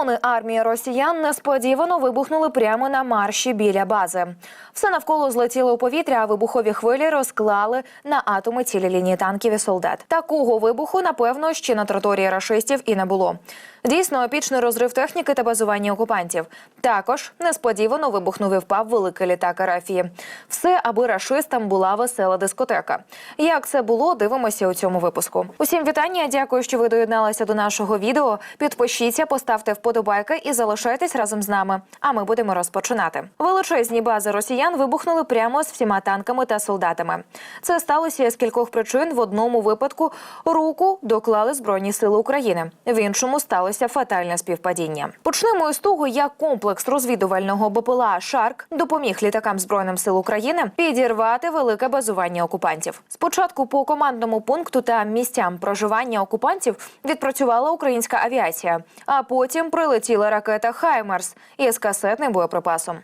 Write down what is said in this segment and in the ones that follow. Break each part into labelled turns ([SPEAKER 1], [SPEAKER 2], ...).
[SPEAKER 1] Колони армії росіян несподівано вибухнули прямо на марші біля бази. Все навколо злетіло у повітря, а вибухові хвилі розклали на атоми цілі лінії танків і солдат. Такого вибуху, напевно, ще на території рашистів і не було. Дійсно, епічний розрив техніки та базування окупантів. Також несподівано вибухнув і впав великий літак Арафії. Все, аби рашистам була весела дискотека. Як це було, дивимося у цьому випуску. Усім вітання. Дякую, що ви доєдналися до нашого відео. Підпишіться, поставте вподобайки і залишайтесь разом з нами. А ми будемо розпочинати. Величезні бази росіян вибухнули прямо з всіма танками та солдатами. Це сталося з кількох причин. В одному випадку руку доклали збройні сили України. В іншому сталося фатальне співпадіння. Почнемо із того, як комплекс розвідувального БПЛА Шарк допоміг літакам збройним сил України підірвати велике базування окупантів. Спочатку по командному пункту та місцям проживання окупантів відпрацювала українська авіація, а потім прилетіла ракета Хаймерс із касетним боєприпасом.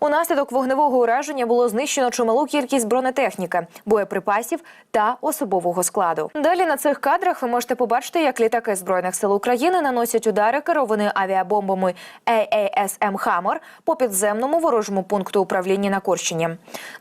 [SPEAKER 1] Унаслідок вогневого ураження було знищено чималу кількість бронетехніки, боєприпасів та особового складу. Далі на цих кадрах ви можете побачити, як літаки збройних сил України наносять удари керовані авіабомбами AASM «Хаммер» по підземному ворожому пункту управління на Курщині.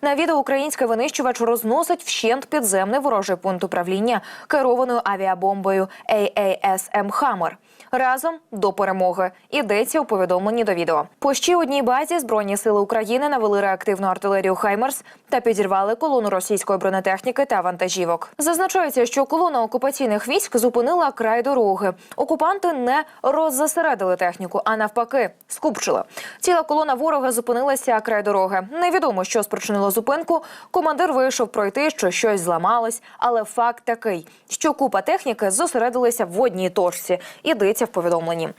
[SPEAKER 1] На відео український винищувач розносить вщент підземний ворожий пункт управління керованою авіабомбою AASM «Хаммер». Разом до перемоги ідеться у повідомленні до відео. По ще одній базі збройні сили України навели реактивну артилерію Хаймерс та підірвали колону російської бронетехніки та вантажівок. Зазначається, що колона окупаційних військ зупинила край дороги. Окупанти не роззасередили техніку, а навпаки, скупчили. Ціла колона ворога зупинилася край дороги. Невідомо, що спричинило зупинку. Командир вийшов пройти, що щось зламалось, але факт такий, що купа техніки зосередилися в одній точці. Ідеться в повідомленні.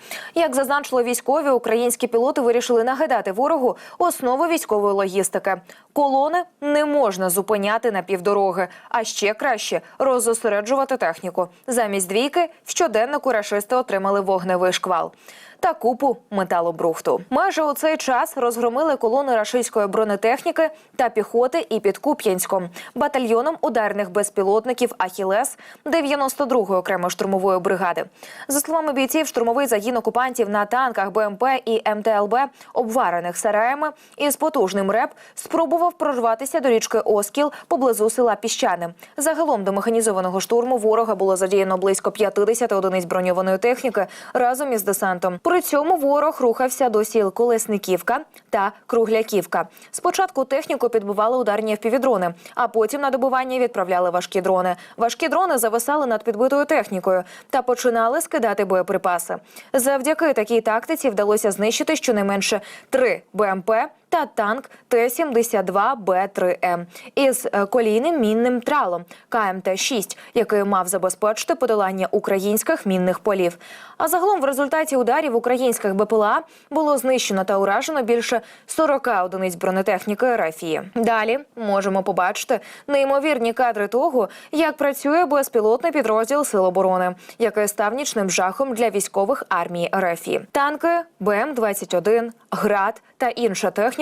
[SPEAKER 1] Як зазначили військові, українські пілоти вирішили нагадати ворогу основу військової логістики. Колони не можна зупиняти на півдороги, а ще краще розосереджувати техніку. Замість двійки в щоденнику рашисти отримали вогневий шквал. Та купу металобрухту. Майже у цей час розгромили колони рашистської бронетехніки та піхоти і під Куп'янськом, батальйоном ударних безпілотників Ахілес 92-ї окремої штурмової бригади. За словами бійців, штурмовий загін окупантів на танках БМП і МТЛБ, обварених сараями із потужним реп, спробував прорватися до річки Оскіл поблизу села Піщани. Загалом до механізованого штурму ворога було задіяно близько 50 одиниць броньованої техніки разом із десантом. При цьому ворог рухався до сіл Колесниківка та Кругляківка. Спочатку техніку підбивали ударні впівдрони, а потім на добування відправляли важкі дрони. Важкі дрони зависали над підбитою технікою та починали скидати боєприпаси. Завдяки такій тактиці вдалося знищити щонайменше три БМП та танк Т-72Б3М із е, колійним мінним тралом КМТ-6, який мав забезпечити подолання українських мінних полів. А загалом в результаті ударів українських БПЛА було знищено та уражено більше 40 одиниць бронетехніки РФІ. Далі можемо побачити неймовірні кадри того, як працює безпілотний підрозділ Сил оборони, який став нічним жахом для військових армії РФІ. Танки БМ-21, ГРАД та інша техніка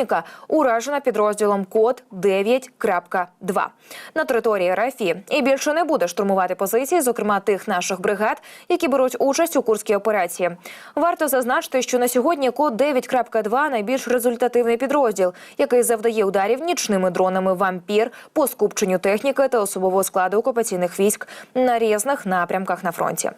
[SPEAKER 1] уражена підрозділом Код 9.2 на території РФІ і більше не буде штурмувати позиції, зокрема тих наших бригад, які беруть участь у курській операції. Варто зазначити, що на сьогодні Код 9.2 найбільш результативний підрозділ, який завдає ударів нічними дронами вампір по скупченню техніки та особового складу окупаційних військ на різних напрямках на фронті.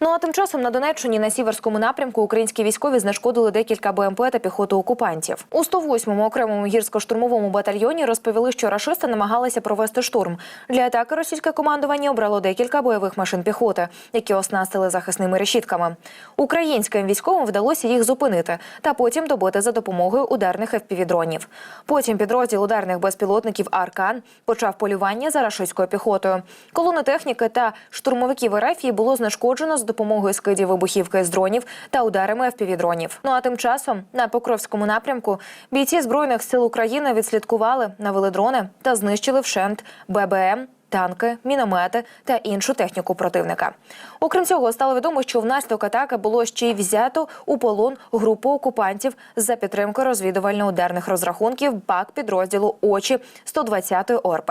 [SPEAKER 1] Ну а тим часом на Донеччині на сіверському напрямку українські військові знешкодили декілька БМП та піхоту окупантів. У 108-му окремому гірсько-штурмовому батальйоні розповіли, що рашисти намагалися провести штурм. Для атаки російське командування обрало декілька бойових машин піхоти, які оснастили захисними решітками. Українським військовим вдалося їх зупинити та потім добити за допомогою ударних FPV-дронів. Потім підрозділ ударних безпілотників Аркан почав полювання за рашистською піхотою. Колони техніки та штурмовиків РФ було знешкоджено з допомогою скидів вибухівки з дронів та ударами FPV-дронів. Ну а тим часом на Покровському напрямку бійці збройних сил України відслідкували, навели дрони та знищили вщент ББМ. Танки, міномети та іншу техніку противника. Окрім цього, стало відомо, що внаслідок атаки було ще й взято у полон групу окупантів за підтримки розвідувально-ударних розрахунків БАК підрозділу очі 120-ї ОРП.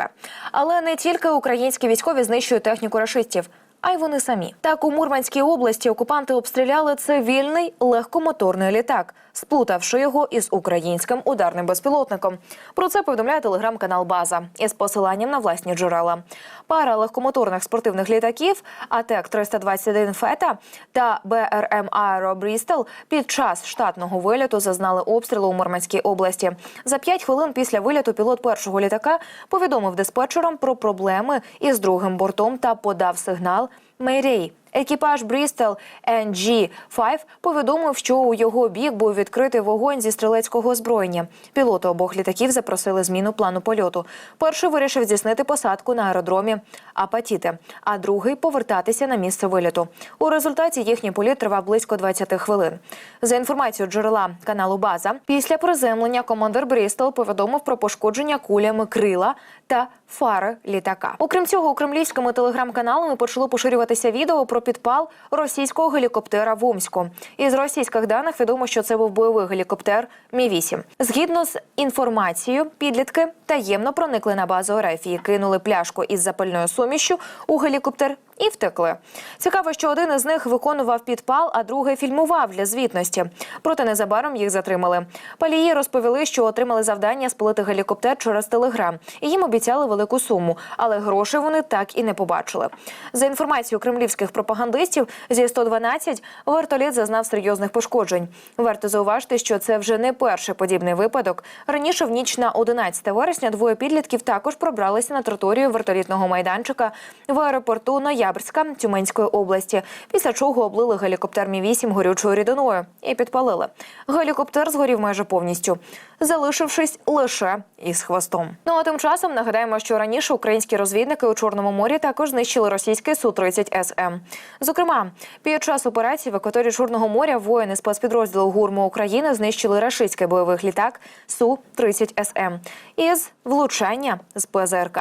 [SPEAKER 1] Але не тільки українські військові знищують техніку рашистів. А й вони самі. Так у Мурманській області окупанти обстріляли цивільний легкомоторний літак, сплутавши його із українським ударним безпілотником. Про це повідомляє телеграм-канал База із посиланням на власні джерела. Пара легкомоторних спортивних літаків АТЕК 321 Фета та БРМ Аеро Брістел під час штатного виліту зазнали обстрілу у Мурманській області. За п'ять хвилин після виліту пілот першого літака повідомив диспетчерам про проблеми із другим бортом та подав сигнал Мейрей. Екіпаж Брістел NG-5 повідомив, що у його бік був відкритий вогонь зі стрілецького озброєння. Пілоти обох літаків запросили зміну плану польоту. Перший вирішив здійснити посадку на аеродромі Апатіти, а другий повертатися на місце виліту. У результаті їхній політ тривав близько 20 хвилин. За інформацією джерела каналу База, після приземлення командир Брістел повідомив про пошкодження кулями крила та фари літака. Окрім цього, у кремлівськими телеграм-каналами почало поширюватися відео про підпал російського гелікоптера в Омську. Із російських даних відомо, що це був бойовий гелікоптер Мі 8 Згідно з інформацією, підлітки таємно проникли на базу РФ і кинули пляшку із запальною сумішю у гелікоптер. І втекли. Цікаво, що один із них виконував підпал, а другий фільмував для звітності. Проте незабаром їх затримали. Палії розповіли, що отримали завдання спалити гелікоптер через телеграм. І їм обіцяли велику суму, але грошей вони так і не побачили. За інформацією кремлівських пропагандистів, зі 112 вертоліт зазнав серйозних пошкоджень. Варто зауважити, що це вже не перший подібний випадок. Раніше в ніч на 11 вересня двоє підлітків також пробралися на територію вертолітного майданчика в аеропорту Ноябрьська Тюменської області, після чого облили гелікоптер Мі 8 горючою рідиною і підпалили. Гелікоптер згорів майже повністю, залишившись лише із хвостом. Ну а тим часом нагадаємо, що раніше українські розвідники у Чорному морі також знищили російський су 30 СМ. Зокрема, під час операції в акваторії Чорного моря воїни спецпідрозділу ГУРМу України знищили рашистський бойовий літак су 30 СМ із влучання з ПЗРК.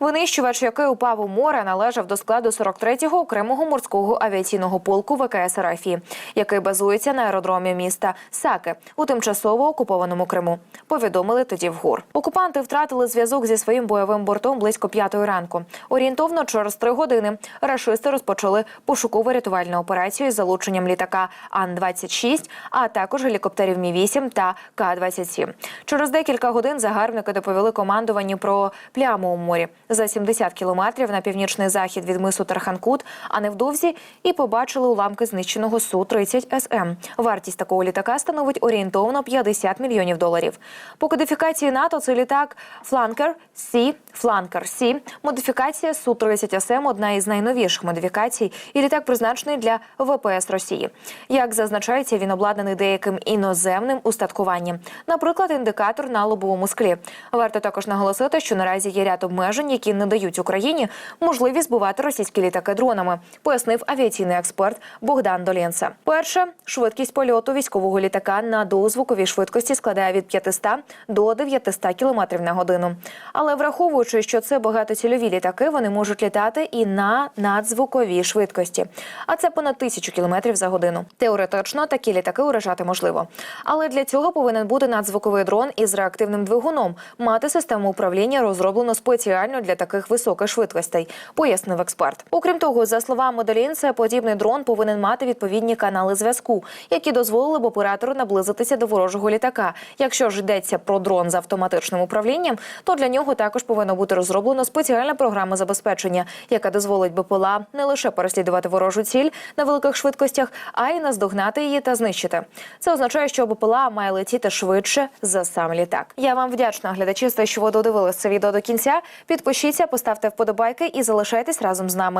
[SPEAKER 1] Винищувач, який упав у море, належав до складу 43-го окремого морського авіаційного полку ВКС РФ, який базується на аеродромі міста Саки у тимчасово окупованому Криму. Повідомили тоді в ГУР. Окупанти втратили зв'язок зі своїм бойовим бортом близько п'ятої ранку. Орієнтовно через три години рашисти розпочали пошукову рятувальну операцію із залученням літака Ан-26, а також гелікоптерів Мі 8 та К-27. Через декілька годин загарбники доповіли командуванню про пляму у морі за 70 кілометрів на північний захід від мису Тарханкут, а невдовзі і побачили уламки знищеного су 30 СМ. Вартість такого літака становить орієнтовно 50 мільйонів доларів. По кодифікації НАТО це літак Фланкер Сі Фланкер Сі. Модифікація су 30 СМ одна із найновіших модифікацій, і літак призначений для ВПС Росії. Як зазначається, він обладнаний деяким іноземним устаткуванням, наприклад, індикатор на лобовому склі. Варто також наголосити, що наразі є ряд обмежень, які не дають Україні можливість збивати російські літаки дронами, пояснив авіаційний експерт Богдан Долєнце. Перше швидкість польоту військового літака на дозвуковій швидкості складає від 500 до 900 км на годину. Але враховуючи, що це багатоцільові літаки, вони можуть літати і на надзвуковій швидкості, а це понад тисячу кілометрів за годину. Теоретично такі літаки уражати можливо, але для цього повинен бути надзвуковий дрон із реактивним двигуном, мати систему управління розроблену спеціально для таких високих швидкостей, пояснив експерт. Окрім того, за словами Долінце, подібний дрон повинен мати відповідні канали зв'язку, які дозволили б оператору наблизитися до ворожого літака. Якщо ж йдеться про дрон з автоматичним управлінням, то для нього також повинно бути розроблено спеціальна програма забезпечення, яка дозволить БПЛА не лише переслідувати ворожу ціль на великих швидкостях, а й наздогнати її та знищити. Це означає, що БПЛА має летіти швидше за сам літак. Я вам вдячна, глядачі, що ви додивились це відео до кінця. Підпишіться, поставте вподобайки і залишайтесь разом з нами.